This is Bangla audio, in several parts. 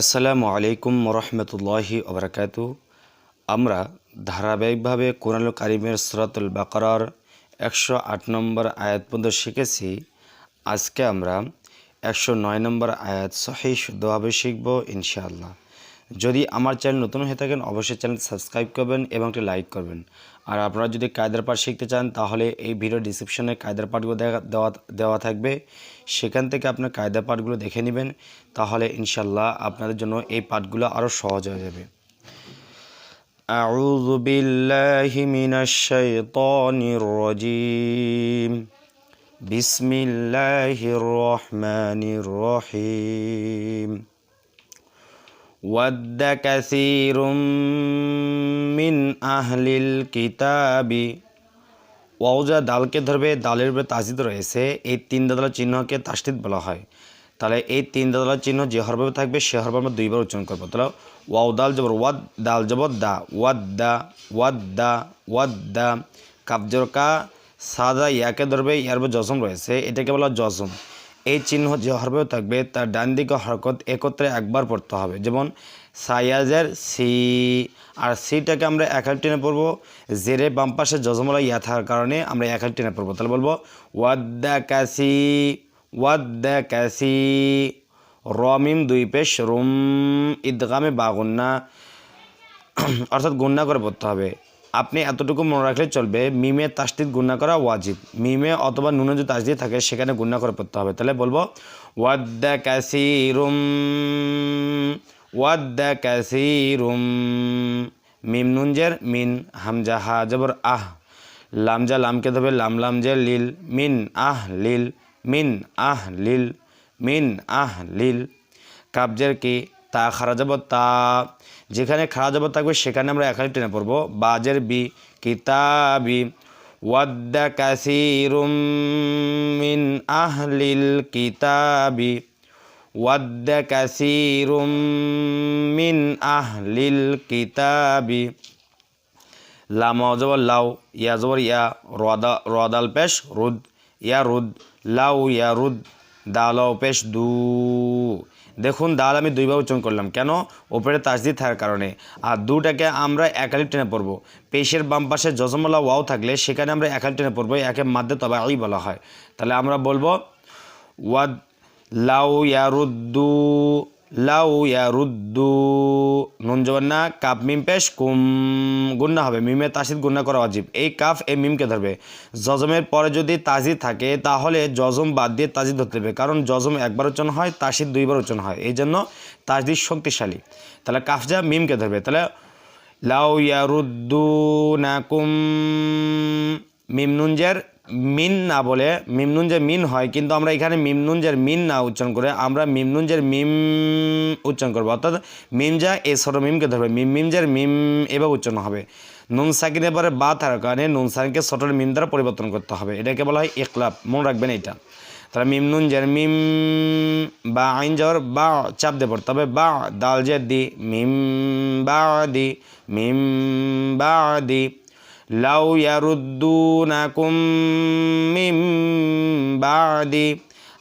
আসসালামু আলাইকুম রহমতুল্লাহি ওবরাকাত আমরা ধারাবাহিকভাবে কোরআন কারিমের সরাতুল বাকরার একশো আট নম্বর আয়াত পর্যন্ত শিখেছি। আজকে আমরা একশো নয় নম্বর আয়াত সহি শুদ্ধভাবে শিখব ইনশাআল্লাহ। যদি আমার চ্যানেল নতুন হয়ে থাকেন, অবশ্যই চ্যানেল সাবস্ক্রাইব করবেন এবং একটি লাইক করবেন। আর আপনারা যদি কায়দার পাঠ শিখতে চান তাহলে এই ভিডিও ডিসক্রিপশনে কায়দার পাঠগুলো দেখা দেওয়া দেওয়া থাকবে সেখান থেকে আপনার কায়দা পাঠগুলো দেখে নেবেন তাহলে ইনশাল্লাহ আপনাদের জন্য এই পাঠগুলো আরও সহজ হয়ে যাবে أعوذ بالله من الشيطان الرجيم بسم الله الرحمن الرحيم ود كثير من أهل الكتاب ওয়াউজা দালকে ধরবে দালের উপরে তাজিদ রয়েছে এই তিন দাদার চিহ্নকে তাস্তিদ বলা হয় তাহলে এই তিন দাদার চিহ্ন যে হরভাবে থাকবে সে হরভাবে আমরা দুইবার উচ্চারণ করবো তাহলে ওয়াও দাল জবর ওয়াদ দাল জবর দা ওয়াদ দা ওয়াদ দা ওয়াদ দা কাবজর কা সাদা ইয়াকে ধরবে ইয়ার উপর জজম রয়েছে এটাকে বলা হয় জজম এই চিহ্ন যে হরভাবে থাকবে, তার ডান দিকে হরকত একত্রে একবার পড়তে হবে। যেমন সায়াজের সি, আর সিটাকে আমরা এক একাল টেনে পড়ব। জেরে বাম পাশে জজমলা ইয়া থাকার কারণে আমরা এক একাল টেনে পড়ব। তাহলে বলব ওয়াদ্দা কাসি ওয়াদ্দা কাসি রমিম দুই পেশ রুম ঈদগামে বাগুন্না অর্থাৎ গুন্না করে পড়তে হবে। আপনি এতটুকু মনে রাখলে চলবে, মিমে তাসদিদ গুন্না করা ওয়াজিব। মিমে অথবা নুনে যদি তাসদিদ থাকে, সেখানে গুন্না করে পড়তে হবে। তাহলে বলব, ওয়াদ্দা কাসিরুম ওয়াদ্দা কাসিরুম, মিম নুনজের মিন হামজা হা জবর আহ লামজা লামকে ধরবে, লাম লামজের লিল, মিন আহ লিল, মিন আহ লিল, মিন আহ লিল কাবজের কি? তা খারা যাব তা। যেখানে খারা যাব থাকবে, সেখানে আমরা একালি টেনে পড়ব। বাজের বি, কিতাবি। ওয়াদ্দা কাসিরুম মিন আহলিল কিতাবি। ওয়াদ্দা কাসিরুম মিন আহলিল কিতাবি। লাম জবর লাউ, ইয়া জবর ইয়া রদা রদাল পেশ, রুদ, ইয়া রুদ, লাউ, ইয়া রুদ, দালাও পেশ, দু। দেখুন দাল আমি দুইবার উচ্চারণ করলাম। কেন? ওপরে তাজদি থাকার কারণে। আর দুটাকে আমরা একালি টেনে পড়ব। পেশের বাম পাশে যজমলা ওয়াও থাকলে সেখানে আমরা একালি টেনে পড়ব, একে মাধ্যে তবে আই বলা হয়। তাহলে আমরা বলব, ওয়াদ লাউ ইয়ারুদ্দু লাউ ইয়ারুদ্দু। নুন জবান না, কাপ মিম পেশ, কুম গুন্না হবে। মিমে তাসিদ গুন্না করা অজীব এই কাফ এই মিমকে ধরবে। জজমের পরে যদি তাজিদ থাকে, তাহলে জজম বাদ দিয়ে তাজিদ ধরতে হবে। কারণ জজম একবার উচ্চারণ হয়, তাসিদ দুইবার উচ্চারণ হয়। এই জন্য তাজদিদ শক্তিশালী। তাহলে কাফ যা, মিমকে ধরবে। তাহলে লাউ ইয়ারুদ্দু নাকুম মিমনুঞ্জের মিন না বলে মিমনুঞ্জের মিন হয়, কিন্তু আমরা এখানে মিমনুঞ্জের মিন না উচ্চারণ করে, আমরা মিমনুঞ্জের মিম উচ্চারণ করব। অর্থাৎ মিমজা এ ছোটো মিমকে ধরবে, মিম মিমজের মিম এভাবে উচ্চারণ হবে। নুন সাকিনের পরে বা থাকার কারণে নুন সাকিনকে সটর মিম দ্বারা পরিবর্তন করতে হবে। এটাকে বলা হয় একলাপ মনে রাখবেন এটা। তাহলে মিম মিম বা আইন যাওয়ার বা চাপ পড়তে হবে। বা, দাল যে দি, মিম বা দি, মিম বা দি। লাউ ইয়ারুদ্দুনাকুম মিম বাদি।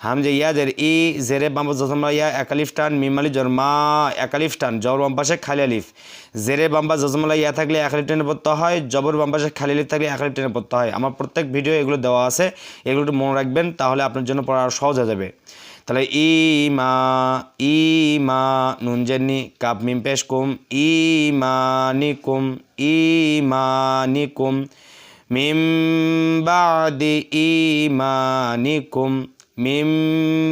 হামজে ইয়াজের ই, জেরে বাম্বা জসমা ইয়া একালিফ টান মিমালি জন্মা একালিফ টান, জবর বাম্পাশে খালি আলিফ। জেরে বাম্বা জসমলা ইয়া থাকলে একালিফ টেনে পড়তে হয়, জবর বাম্পাশে খালি আলিফ থাকলে একালিফ টেনে পড়তে হয়। আমার প্রত্যেক ভিডিও এগুলো দেওয়া আছে, এগুলো একটু মনে রাখবেন, তাহলে আপনার জন্য পড়া আরও সহজ হয়ে যাবে। তাহলে ই, মা ই, মা নুনজেনি কাপ মিম পেশ কুম, ই মানি কুম ই মানি কুম মিম বাদি ইমানিকুম। মিম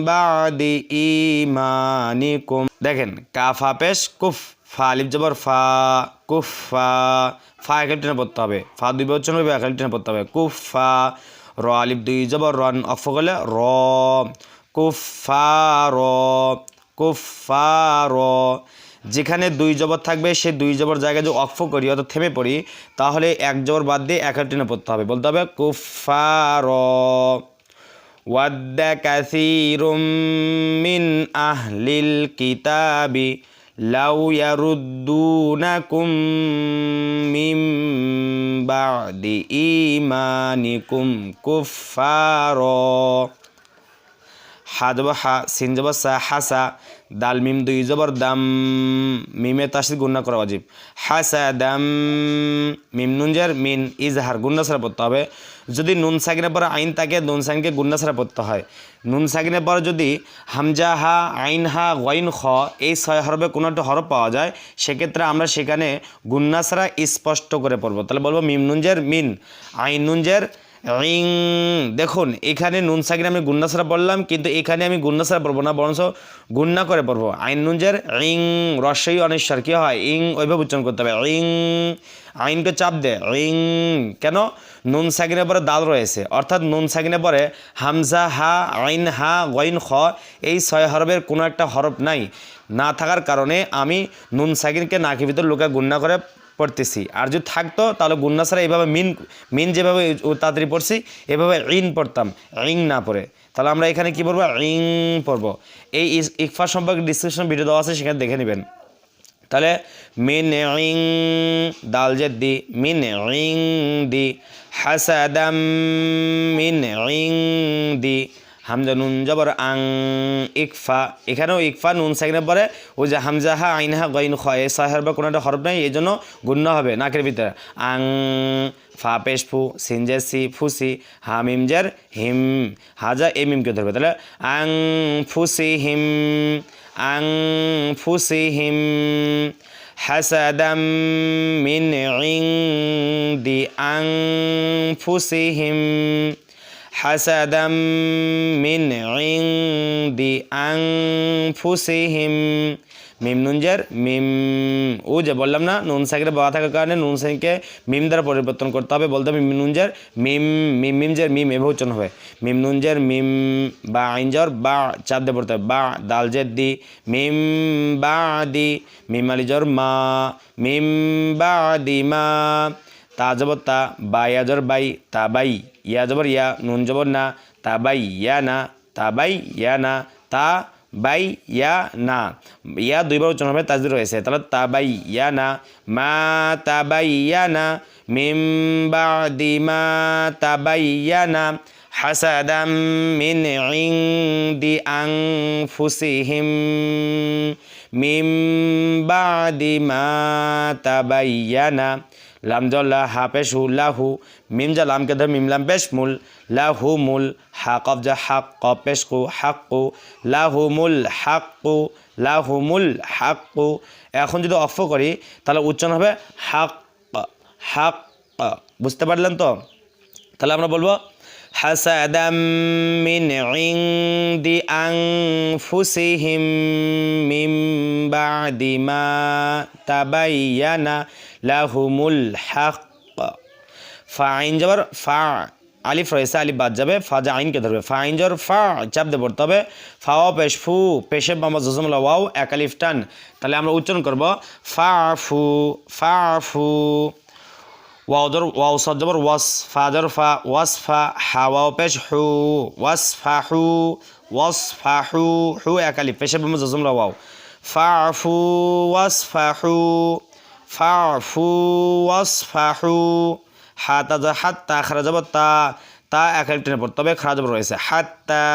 বাদি ইমানিকুম। দেখেন, কাফা পেশ কুফ, ফা, আলিফ জবর ফা, কুফ, ফা একাল টেনে পড়তে হবে। ফা দুই বছর হবে একাল টেনে পড়তে হবে। কুফ র, আলিফ দুই জবর রন অফ করলে র। কুফার কুফার যেখানে দুই জবর থাকবে, সে দুই জবর জায়গায় যদি অক্ফ করি, অর্থাৎ থেমে পড়ি, তাহলে এক জবর বাদ দিয়ে এক টেনে পড়তে হবে। বলতে হবে কুফার ওয়াদ্দা কাসিরুম মিন আহলিল কিতাবি লাউ ইয়ারুদ্দুনাকুম মিম বাদি ইমানিকুম কুফার হা জবর হা সিন জবর সা হাসা, দাল, মিম দুই জবর দাম, মিমে তাসিদ গুন্না করা অজিব হাসা, দাম, মিম নুনজার, মিন ইজহার গুন্না ছাড়া পড়তে হবে। যদি নুন সাকিনের পরে আইন থাকে, নুন সাকিনকে গুন্না ছাড়া পড়তে হয়। নুন সাকিনের পরে যদি হামজা হা, আইন হা ওয়াইন খ, এই ছয় হরফে কোনো একটা হরফ পাওয়া যায়, সেক্ষেত্রে আমরা সেখানে গুন্না ছাড়া স্পষ্ট করে পড়ব। তাহলে বলব মিম নুনজের, মিন, আইন নুনজের রিং। দেখুন, এখানে নুন সাকিন আমি গুন্না ছাড়া পড়লাম কিন্তু এখানে আমি গুন্না ছাড়া পড়ব না, বরঞ্চ গুন্না করে পড়ব আইন নুনজের রিং রস্যই অনেশ্বর কী হয়? ইং, ওইভাবে উচ্চারণ করতে হবে। রিং, আইনকে চাপ দে। রিং, কেন? নুন সাকিনের পরে দাল রয়েছে। অর্থাৎ নুন সাকিনের পরে হামজা, হা, আইন, হা, গইন, খ, এই ছয় হরফের কোনো একটা হরফ নাই। না থাকার কারণে আমি নুন সাকিনকে নাকি ভিতর লোকে গুন্না করে পড়তেছি। আর যদি থাকতো, তাহলে গুন্না ছাড়া এইভাবে মিন মিন যেভাবে তাড়াতাড়ি পড়ছি, এভাবে ঋণ পড়তাম রিং না পড়ে। তাহলে আমরা এখানে কি পড়ব? রিং পড়ব। এই ইকফা সম্পর্কে ডিসক্রিপশন ভিডিও দেওয়া আছে, সেখানে দেখে নেবেন। তাহলে, মিন রিং দাল জেদ দি মিন রিং দি, হাসাদাম, মিন রিং দি হামজা নুন জবর আং ইকফা এখানেও ইকফা নুন সাইনের পরে ওই যে হামজা হা আইন হা গইন খ এই সাহের বা কোনো একটা হরফ নেই এই জন্য গুণ্য হবে নাকের ভিতরে আং ফা পেশ ফু সিনজে সি ফুসি হা মিমজের হিম হাজা এ মিমকে ধরবে তাহলে আং ফুসি হিম আং ফুসি হিম حسدا من عند أنفسهم حسدا من عند أنفسهم মিম নুনজার মিম ও যে বললাম না নুন সাইকেলে বাবা থাকার কারণে নুন সাইকে মিম দ্বারা পরিবর্তন করতে হবে বলতে হবে মিম নুনজার মিম মিম মিমজার মিম এভাবে উচ্চারণ হবে মিম নুনজার মিম বা আইনজার বা চাপ দিয়ে পড়তে হবে বা দাল জেদ দি মিম বা দি মিম আলিজর মা মিম বা দি মা তা জবর তা বা ইয়া জবর বাই, তা বাই, ইয়া জবর ইয়া, নুন জবর না, তা বাই, ইয়া না, তা বাই, ইয়া না, তা বাই, ইয়া না। ইয়া দুইবার উচ্চারণ হবে তাজদির রয়েছে। তাহলে তা বাই, ইয়া না, মা তা বাই, ইয়া না, মিম বাদি মা তা বাই, ইয়া না, হাসাদাম মিন ইংদি আনফুসিহিম, মিম বাদি মা তাবাইয়ানা লাম জল্লা হা পেশ পেশু লাহু মিম যা লামকে ধর মিম লাম পেশ মুল হা কফ জা হাক ক পেশ কু হাক্কু লাহু মুল হাক্কু লাহু মুল হাক্কু এখন যদি অফ করি, তাহলে উচ্চারণ হবে হাক হাক বুঝতে পারলেন তো? তাহলে আমরা বলব মিন ইংদি আনফুসিহিম মিম বাদি মা তাবাইয়ানা লাহুমুল হক ফা আইন যাবার ফা, আলিফ রয়েছে, আলিফ বাদ যাবে, ফা যা আইনকে ধরবে। ফা আইন ফা, চাপ দিয়ে ফা ও পেশ ফু পেশে মামা জসমুল্লাহ ওয়াও, এক টান। তাহলে আমরা উচ্চারণ করব, ফা ফু ফা ফু। ওয়াওদর ওয়াও সজ্জবর ওয়াস ফাদর ফা ওয়াস ফা হাওয়াও পেশ হু ওয়াস ফা হু ওয়াস ফা হু হু একালি পেশে বামা জসমুল্লাহ ওয়াও ফা ফু ওয়াস ফা হু ফা ফু ওয়াস ফা হু হাতা যা হাত্তা খারা যাব তা তা একালি টেনে পড়তে হবে খারা যাব রয়েছে হাত্তা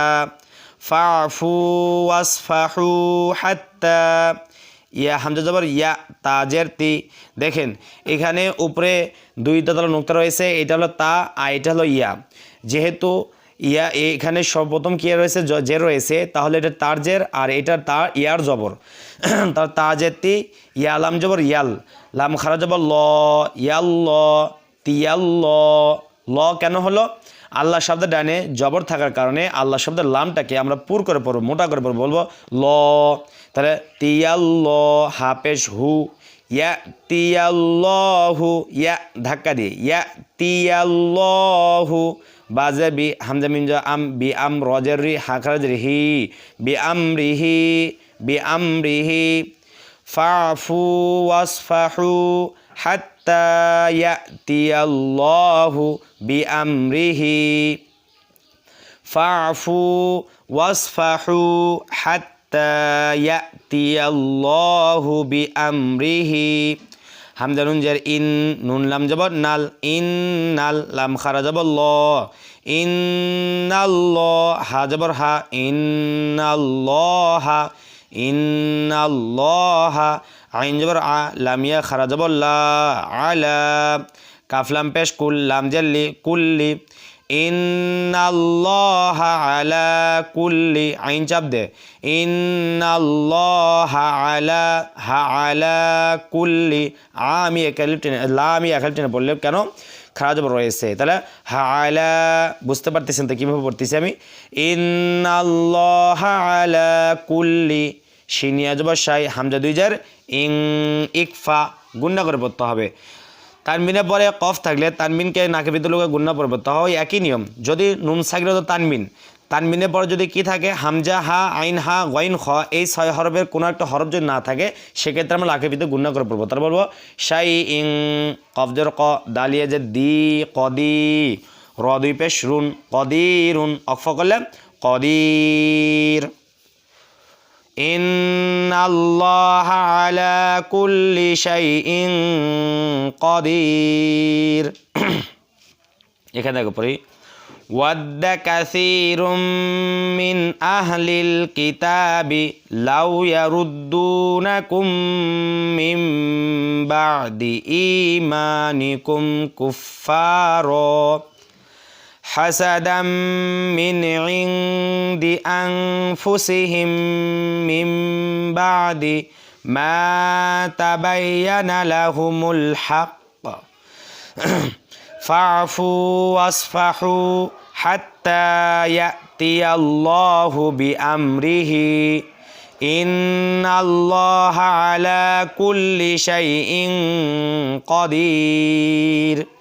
ফা ফু ওয়াস ফা হু হাত্তা ইয়া হামজা জবর, ইয়া তাজের তি। দেখেন, এখানে উপরে দুই তলা নোক্তা রয়েছে, এটা হলো তা, আর এটা হলো ইয়া। যেহেতু ইয়া এখানে সর্বপ্রথম কি রয়েছে, জ- যে রয়েছে, তাহলে এটা তার জের, আর এটা তার ইয়ার জবর। তার তাজের তি, ইয়া লাম জবর, ইয়াল। লাম খারা জবর, ল, ইয়াল, ল তিয়াল ল। ল কেন হলো? আল্লাহ শব্দের ডানে জবর থাকার কারণে আল্লাহ শব্দের লামটাকে আমরা পুর করে পড়ব, মোটা করে পড়ব, বলব ল। তাহলে তিয়াল্ল হাফেশ হু ইয়া তিয়াল্লহু ইয়া ধাক্কা দিয়ে ইয়া তিয়াল্লহু বাজে বি হামজা মিমজা আম, বি আম রজের রি হাকরাজ রিহি বি আম রিহি বি আম রিহি ফাফু ওয়াসফাহু, হাত্তা ইয়াতিয়াল্লাহু বিআমরিহি ফাফু ওয়াসফাহু হাত্তা ইয়াতিয়াল্লাহু বিআমরিহি হামজা নুন জের ইন নুন লাম যাব নাল ইন নাল লাম খারা যাব ল ইন্নাল্লাহ হা জবর হা ইন্নাল্লাহ ইন্নাল্লাহ আইন জবর আ লামিয়া খারা জবর লা আলা কাফলাম পেশ কুল জাল্লি কুল্লি ইন্নাল্লাহ কুল্লি, আইন চাপ দে। হা কুল্লি, আমি লা আমি বললে কেন? খারাপ রয়েছে তাহলে হা আলা, বুঝতে পারতেছেন তো কীভাবে পড়তেছি আমি? ইন্নাল্লাহ আলা কুল্লি শিনিয়া জবর শাই, হামজা দুই জার, ইং, ইকফা গুন্ডা করে পড়তে হবে। তানমিনের পরে কফ থাকলে তানমিনকে নাকে ভিতরে লোকে গুন্না পড়বে তাও একই নিয়ম। যদি নুন তো তানমিন। তানমিনের পরে যদি কি থাকে? হামজা, হা, আইন, হা ওয়াইন খ এই ছয় হরফের কোনো একটা হরফ যদি না থাকে, সেক্ষেত্রে আমরা লাখের ভিতরে গুন্না করে পড়ব। তার বলব, শাই ইং কফজর ক, দালিয়ে যে দি, কদি, র দুই পেশ রুন অক্ফ করলে কদির। إن الله على كل شيء قدير এখানে দেখো পড়ি ود كثير من أهل الكتاب لو يردونكم من بعد إيمانكم كفارا حسدا من عند أنفسهم من بعد ما تبين لهم الحق فاعفوا واصفحوا حتى يأتي الله بأمره إن الله على كل شيء قدير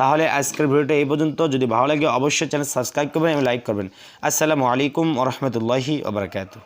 তাহলে আজকের ভিডিওটা এই পর্যন্ত। যদি ভালো লাগে, অবশ্যই চ্যানেল সাবস্ক্রাইব করবেন এবং লাইক করবেন। আসসালামু আলাইকুম ওরহমতুল্লাহি ওবরাকাতু